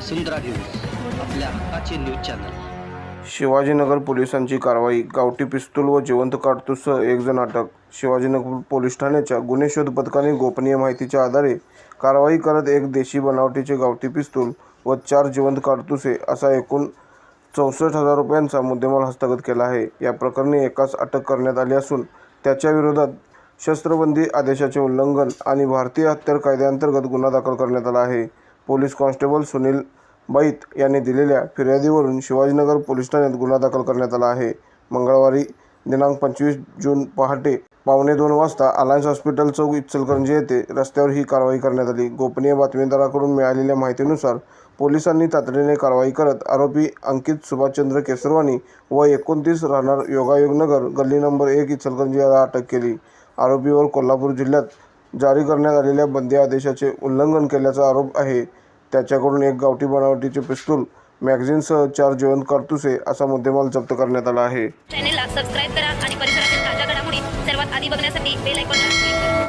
वसुंधरा news आपल्या हक्काचे news channel. Shivajinagar पोलिसांची कारवाई गावठी पिस्तूल व जिवंत काडतूससह एक जण अटक. शिवाजीनगर पोलीस ठाण्याच्या गुन्हे शोध पथकाने गोपनीय माहितीच्या आधारे कारवाई करत एक देशी बनावटीचे गावठी पिस्तूल व चार जिवंत काडतुसे असा एकूण चौसष्ट हजार रुपयांचा मुद्देमाल हस्तगत केला आहे. या प्रकरणी एकाच अटक करण्यात आली असून त्याच्या विरोधात शस्त्रबंदी आदेशाचे उल्लंघन आणि भारतीय हत्यार कायद्याअंतर्गत गुन्हा दाखल करण्यात आला आहे. पोलीस कॉन्स्टेबल सुनील बैत यांनी दिलेल्या फिर्यादीवरून शिवाजीनगर पोलीस ठाण्यात गुन्हा दाखल करण्यात आला आहे. मंगळवारी दिनांक पंचवीस जून पहाटे पावणे दोन वाजता अलायन्स हॉस्पिटल चौक इचलकरंजी येथे रस्त्यावर ही कारवाई करण्यात आली. गोपनीय बातमीदाराकडून मिळालेल्या माहितीनुसार पोलिसांनी तातडीने कारवाई करत आरोपी अंकित सुभाषचंद्र केसरवानी व एकोणतीस राहणार योगायोगनगर गल्ली नंबर एक इचलकरंजी याला अटक केली. आरोपीवर कोल्हापूर जिल्ह्यात जारी करण्यात आलेल्या बंदी आदेशाचे उल्लंघन केल्याचा आरोप आहे. त्याच्याकडून एक गावठी बनावटीचे पिस्तूल मॅगझिनसह चार जिवंत कारतुसे असा मुद्देमाल जप्त करण्यात आला आहे. चॅनेलला सबस्क्राईब करा आणि परिसरातील ताज्या घडामोडी सर्वात आधी बघण्यासाठी बेल आयकॉनला